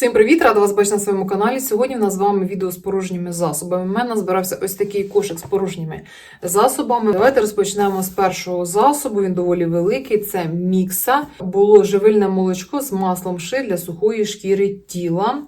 Всім привіт! Рада вас бачити на своєму каналі. Сьогодні у нас з вами відео з порожніми засобами. У мене збирався ось такий кошик з порожніми засобами. Давайте розпочнемо з першого засобу. Він доволі великий. Це мікса. Було живильне молочко з маслом ши для сухої шкіри тіла.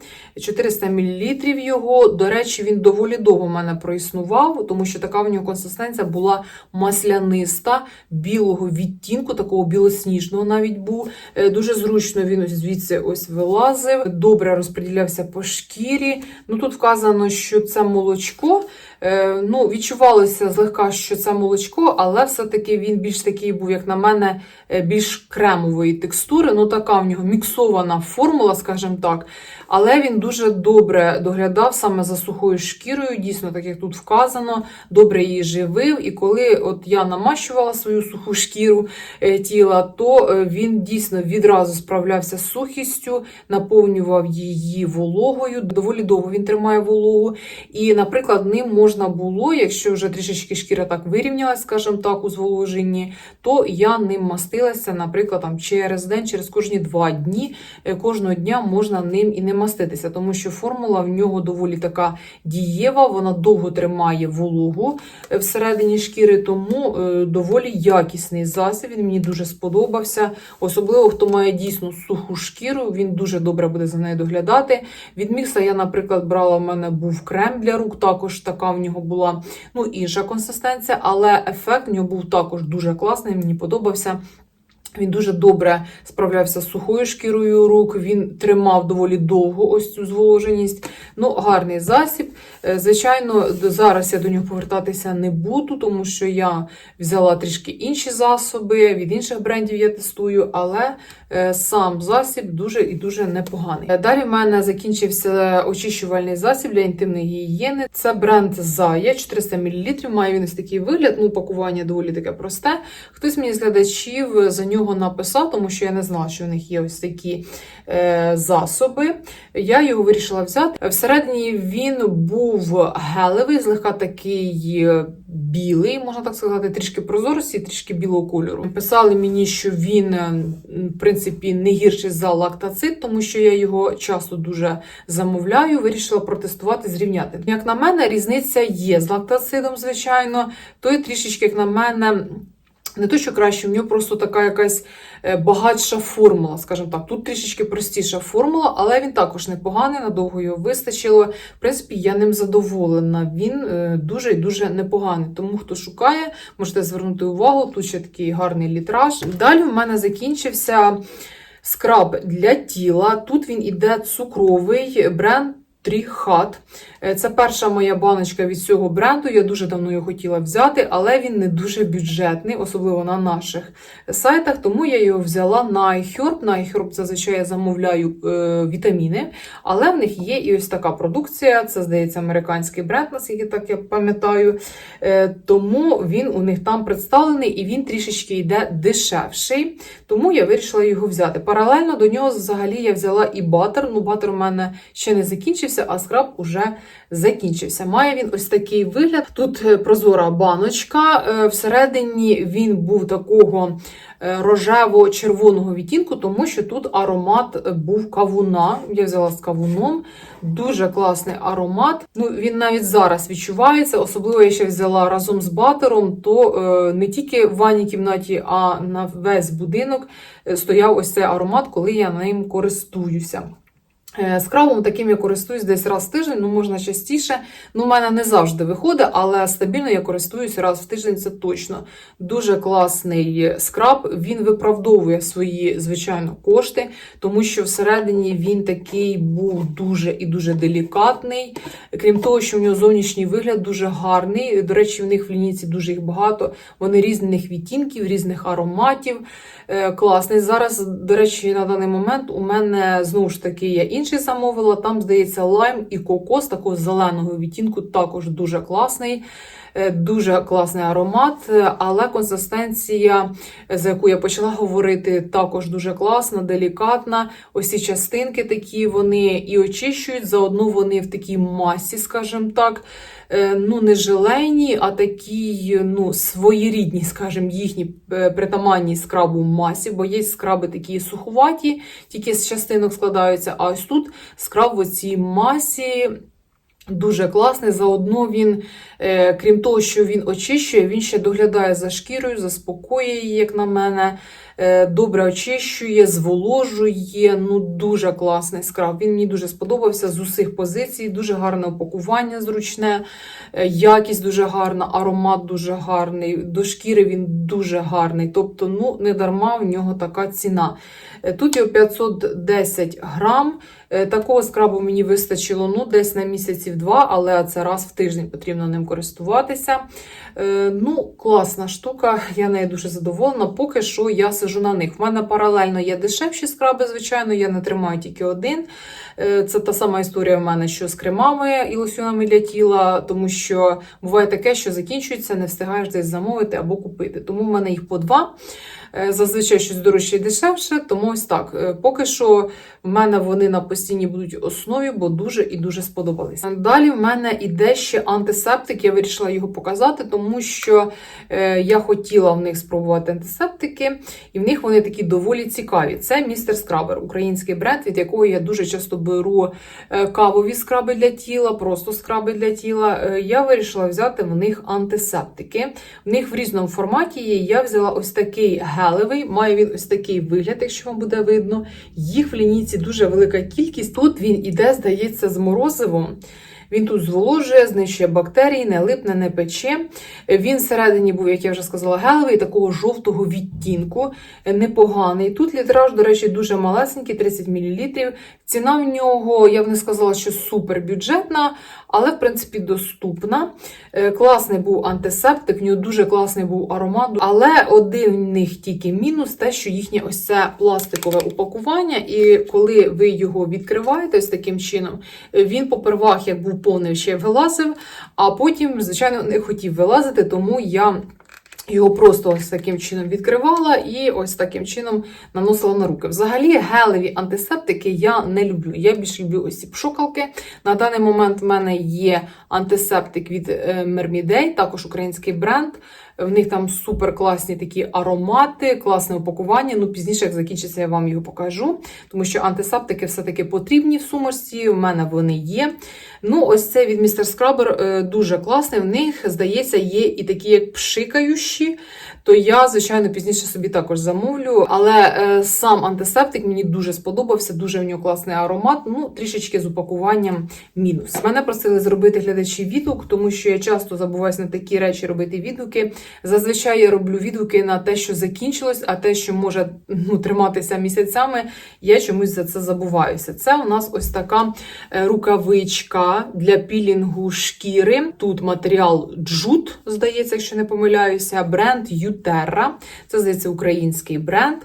400 мл його. До речі, він доволі довго в мене проіснував, тому що така в нього консистенція була масляниста, білого відтінку, такого білосніжного навіть був. Е, Дуже зручно він ось звідси ось вилазив. Розподілявся по шкірі. Ну тут вказано, що це молочко. Е, Ну, відчувалося злегка, що це молочко, але все-таки він більш такий був, як на мене, е, більш кремової текстури. Ну, така в нього міксована формула, скажімо так. Але він дуже добре доглядав саме за сухою шкірою, дійсно, так як тут вказано, добре її живив. І коли от я намащувала свою суху шкіру е, тіла, то він дійсно відразу справлявся з сухістю, наповнював її вологою. Доволі довго він тримає вологу. І, наприклад, ним можна було, якщо вже трішечки шкіра так вирівнялась, скажімо так, у зволоженні, то я ним мастилася, наприклад, там через день, через кожні два дні. Е, Кожного дня можна ним і не маститися, тому що формула в нього доволі така дієва, вона довго тримає вологу е, всередині шкіри, тому е, доволі якісний засіб. Він мені дуже сподобався. Особливо, хто має дійсно суху шкіру, він дуже добре буде за нею доглядати. Від мікса я, наприклад, брала, в мене був крем для рук, також така в нього була ну, інша консистенція, але ефект в нього був також дуже класний, мені подобався. Він дуже добре справлявся з сухою шкірою рук, він тримав доволі довго ось цю зволоженість. Ну, гарний засіб. Е, Звичайно, зараз я до нього повертатися не буду, тому що я взяла трішки інші засоби, від інших брендів я тестую, але е, сам засіб дуже і дуже непоганий. Е, Далі в мене закінчився очищувальний засіб для інтимної гігієни. Це бренд Зая 400 мл. Має він ось такий вигляд. Ну, пакування доволі таке просте. Хтось мені з глядачів за нього написав, тому що я не знала, що в них є ось такі е, засоби. Я його вирішила взяти. Всередині він був гелевий, злегка такий е, білий, можна так сказати, трішки прозорості, трішки білого кольору. Писали мені, що він, е, в принципі, не гірший за лактацит, тому що я його часто дуже замовляю. Вирішила протестувати, зрівняти. Як на мене, різниця є з лактацидом, звичайно. Той трішечки, як на мене. Не то, що краще, в нього просто така якась е, багатша формула, скажімо так. Тут трішечки простіша формула, але він також непоганий, надовго його вистачило. В принципі, я ним задоволена. Він е, дуже і дуже непоганий. Тому хто шукає, можете звернути увагу. Тут ще такий гарний літраж. Далі в мене закінчився скраб для тіла. Тут він іде цукровий бренд. Тріхат. Е, Це перша моя баночка від цього бренду. Я дуже давно його хотіла взяти, але він не дуже бюджетний, особливо на наших сайтах. Тому я його взяла на iHerb. На iHerb зазвичай я замовляю е, вітаміни, але в них є і ось така продукція. Це, здається, американський бренд, наскільки так я пам'ятаю. Е, тому він у них там представлений і він трішечки йде дешевший. Тому я вирішила його взяти. Паралельно до нього взагалі я взяла і батер. Ну, батер у мене ще не закінчився, а скраб уже закінчився. Має він ось такий вигляд. Тут е, прозора баночка. е, Всередині він був такого е, рожево-червоного відтінку, тому що тут аромат був кавуна. Я взяла з кавуном. Дуже класний аромат. Ну, він навіть зараз відчувається. Особливо я ще взяла разом з батером, то не тільки в ванній кімнаті, а на весь будинок стояв ось цей аромат, коли я ним користуюся. Е, Скрабом таким я користуюсь десь раз в тиждень, ну можна частіше. Ну, у мене не завжди виходить, але стабільно я користуюсь раз в тиждень, це точно. Дуже класний скраб. Він виправдовує свої, звичайно, кошти, тому що всередині він такий був дуже і дуже делікатний. Крім того, що в нього зовнішній вигляд дуже гарний. До речі, в них в лінійці дуже їх багато. Вони різних відтінків, різних ароматів. Е, Класний. Зараз, до речі, на даний момент у мене знову ж таки я інший замовила. Там, здається, лайм і кокос такого зеленого відтінку також дуже класний. Е, Дуже класний аромат, але консистенція, за яку я почала говорити, також дуже класна, делікатна. Ось ці частинки такі вони і очищують, заодно вони в такій масі, скажімо так. е, Ну, не желейні, а такі ну, своєрідні, скажімо, їхні е, притаманні скрабу масі, бо є скраби такі суховаті, тільки з частинок складаються, а ось тут скраб в цій масі. Дуже класний. Заодно він, е, крім того, що він очищує, він ще доглядає за шкірою, заспокоює її, як на мене. Е, добре очищує, зволожує. Ну, дуже класний скраб. Він мені дуже сподобався з усіх позицій. Дуже гарне упакування зручне, е, якість дуже гарна, аромат дуже гарний. До шкіри він дуже гарний. Тобто, ну, не дарма в нього така ціна. Е, Тут його 510 грам. Такого скрабу мені вистачило ну, десь на місяців два, але це раз в тиждень потрібно ним користуватися. Ну, класна штука, я нею дуже задоволена. Поки що я сижу на них. В мене паралельно є дешевші скраби, звичайно, я не тримаю тільки один. Е, Це та сама історія в мене, що з кремами і лосьонами для тіла, тому що буває таке, що закінчується, не встигаєш десь замовити або купити. Тому в мене їх по два. Е, Зазвичай щось дорожче і дешевше, тому ось так. Е, Поки що в мене вони на постійній будуть основі, бо дуже і дуже сподобались. Далі в мене іде ще антисептик. Я вирішила його показати, тому що е, я хотіла в них спробувати антисептики, і в них вони такі доволі цікаві. Це містер Скрабер, український бренд, від якого я дуже часто беру кавові скраби для тіла, просто скраби для тіла. Я вирішила взяти в них антисептики. В них в різному форматі є. Я взяла ось такий гелевий, має він ось такий вигляд, якщо вам буде видно. Їх в лінійці дуже велика кількість. Тут він іде, здається, з морозивом. Він тут зволожує, знищує бактерії, не липне, не пече. Він всередині був, як я вже сказала, гелевий, такого жовтого відтінку, непоганий. Тут літраж, до речі, дуже малесенький, 30 мл. Ціна в нього, я б не сказала, що супер бюджетна, але в принципі доступна. Е, Класний був антисептик, в нього дуже класний був аромат. Але один в них тільки мінус те, що їхнє ось це пластикове упакування, і коли ви його відкриваєте ось таким чином, е, він попервах, як був повний, ще вилазив, а потім, звичайно, не хотів вилазити, тому я. Його просто ось таким чином відкривала і ось таким чином наносила на руки. Взагалі, гелеві антисептики я не люблю. Я більш люблю ось ці пшукалки. На даний момент в мене є антисептик від е, також український бренд. В них там супер класні такі аромати, класне упакування. Ну, пізніше, як закінчиться, я вам його покажу. Тому що антисептики все-таки потрібні в сумочці, в мене вони є. Ну, ось це від Mr. Scrubber е, дуже класний. В них, здається, є і такі, як пшикаючі. То я, звичайно, пізніше собі також замовлю. Але е, сам антисептик мені дуже сподобався, дуже в нього класний аромат. Ну, трішечки з упакуванням мінус. Мене просили зробити глядачі відгук, тому що я часто забуваюся на такі речі робити відгуки. Зазвичай я роблю відгуки на те, що закінчилось, а те, що може ну, триматися місяцями, я чомусь за це забуваюся. Це у нас ось така е, рукавичка для пілінгу шкіри. Тут матеріал джут, здається, якщо не помиляюся, бренд Ютерра. Це здається український бренд.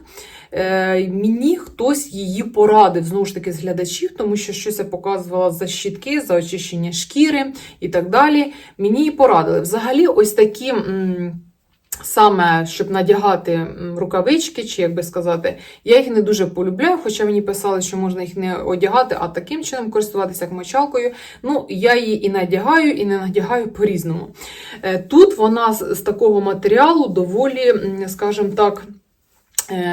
Е, мені хтось її порадив знову ж таки з глядачів, тому що щось я показувала за щітки, за очищення шкіри і так далі. Мені її порадили. Взагалі, ось такі. Саме щоб надягати рукавички, чи як би сказати, я їх не дуже полюбляю, хоча мені писали, що можна їх не одягати, а таким чином користуватися як мочалкою. Ну, я її і надягаю, і не надягаю по-різному. Е, Тут вона з, такого матеріалу доволі, скажімо так,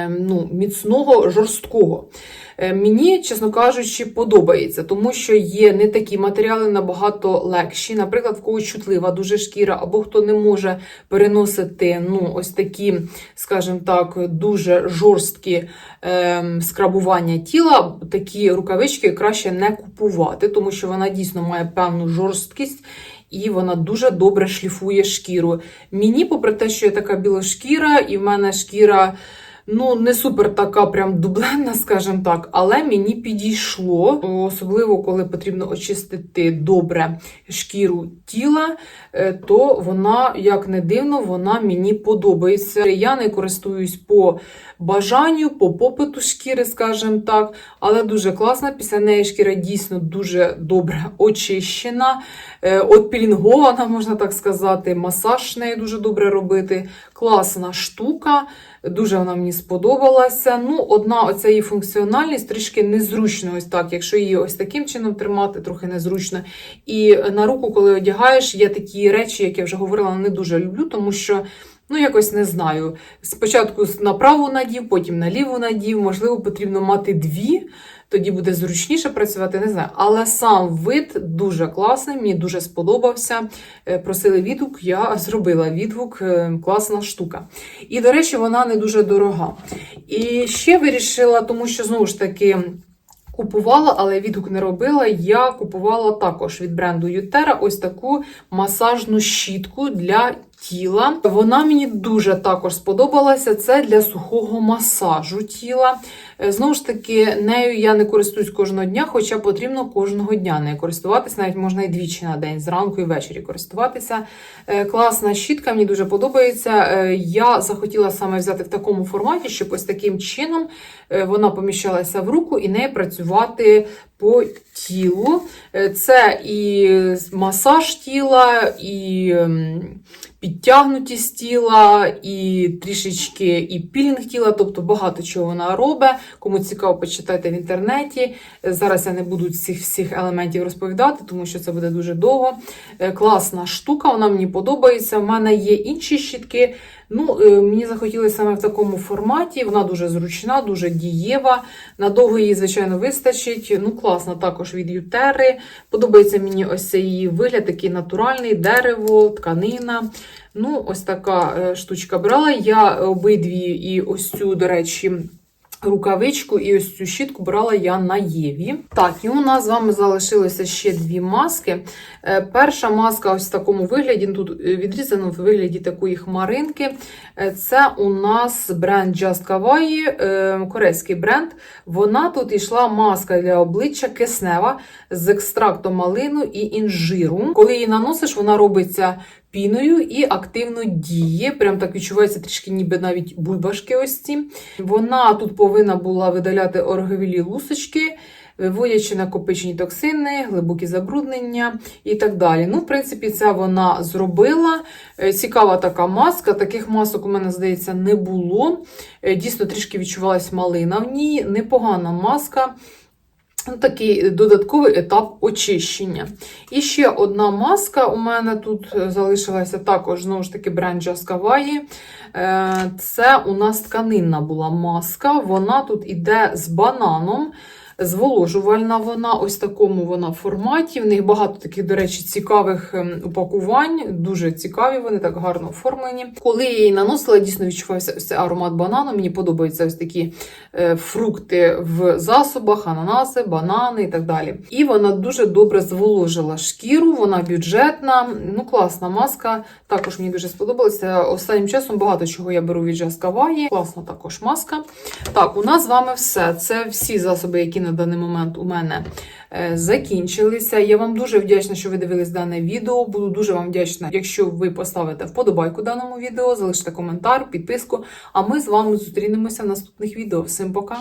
ну, міцного, жорсткого. Е, Мені, чесно кажучи, подобається, тому що є не такі матеріали набагато легші. Наприклад, в когось чутлива дуже шкіра, або хто не може переносити ну, ось такі, скажімо так, дуже жорсткі ем, скрабування тіла, такі рукавички краще не купувати, тому що вона дійсно має певну жорсткість. І вона дуже добре шліфує шкіру. Мені, попри те, що я така білошкіра, і в мене шкіра ну не супер така прям дубленна, скажімо так, але мені підійшло, особливо коли потрібно очистити добре шкіру тіла, е, то вона, як не дивно, вона мені подобається. Я не користуюсь по бажанню, по попиту шкіри, скажімо так, але дуже класна. Після неї шкіра дійсно дуже добре очищена, е, отпілінгована, можна так сказати. Масаж нею дуже добре робити. Класна штука. Дуже вона мені сподобалася. Ну, одна оця її функціональність трішки незручно, ось так. Якщо її ось таким чином тримати, трохи незручно. І на руку, коли одягаєш, є такі речі, як я вже говорила, не дуже люблю, тому що Ну, якось не знаю. Спочатку на праву надів, потім на ліву надів. Можливо, потрібно мати дві, тоді буде зручніше працювати, не знаю. Але сам вид дуже класний, мені дуже сподобався. Е, Просили відгук, я зробила відгук, е, класна штука. І, до речі, вона не дуже дорога. І ще вирішила, тому що знову ж таки. Купувала, але відгук не робила. Я купувала також від бренду Ютера ось таку масажну щітку для тіла. Вона мені дуже також сподобалася. Це для сухого масажу тіла. Е, Знову ж таки, нею я не користуюсь кожного дня, хоча потрібно кожного дня нею користуватися. Навіть можна і двічі на день, зранку і ввечері користуватися. Е, Класна щітка, мені дуже подобається. Е, Я захотіла саме взяти в такому форматі, щоб ось таким чином вона поміщалася в руку і нею працювати по тілу. Е, Це і масаж тіла, і ем, підтягнутість тіла, і трішечки і пілінг тіла, тобто багато чого вона робить. Кому цікаво, почитайте в інтернеті. Е, Зараз я не буду цих всіх елементів розповідати, тому що це буде дуже довго. Е, Класна штука, вона мені подобається. У мене є інші щітки. Ну, е, мені захотілося саме в такому форматі. Вона дуже зручна, дуже дієва. Надовго її, звичайно, вистачить. Ну, класна також від Ютери. Подобається мені ось цей її вигляд, такий натуральний, дерево, тканина. Ну, ось така е, штучка брала. Я обидві і ось цю, до речі, рукавичку і ось цю щітку брала я на Єві. Так, і у нас з вами залишилося ще дві маски. Е, Перша маска ось в такому вигляді, тут е, відрізано в вигляді такої хмаринки. Е, Це у нас бренд Just Kawaii, корейський бренд. Вона тут йшла маска для обличчя киснева з екстрактом малину і інжиру. Коли її наносиш, вона робиться піною і активно діє. Прям так відчувається трішки, ніби навіть бульбашки ось ці. Вона тут повинна була видаляти орговілі лусочки. Виводячи накопичені токсини, глибокі забруднення і так далі. Ну, в принципі, це вона зробила. Е, Цікава така маска. Таких масок у мене, здається, не було. Е, Дійсно, трішки відчувалась малина в ній. Непогана маска. Такий додатковий етап очищення. І ще одна маска у мене тут залишилася також, знову ж таки, бренд Джаскаваї. Е, Це у нас тканинна була маска. Вона тут іде з бананом. Зволожувальна вона, ось такому вона форматі. В них багато таких, до речі, цікавих ем, упакувань. Дуже цікаві, вони так гарно оформлені. Коли я її наносила, дійсно відчувався ось цей аромат банану. Мені подобаються ось такі е, фрукти в засобах, ананаси, банани і так далі. І вона дуже добре зволожила шкіру, вона бюджетна, ну класна маска. Також мені дуже сподобалося. Останнім часом багато чого я беру від Just Kawaii. Класна також маска. Так, у нас з вами все. Це всі засоби, які на даний момент у мене е, закінчилися. Я вам дуже вдячна, що ви дивились дане відео. Буду дуже вам вдячна, якщо ви поставите вподобайку даному відео, залишите коментар, підписку. А ми з вами зустрінемося в наступних відео. Всім пока!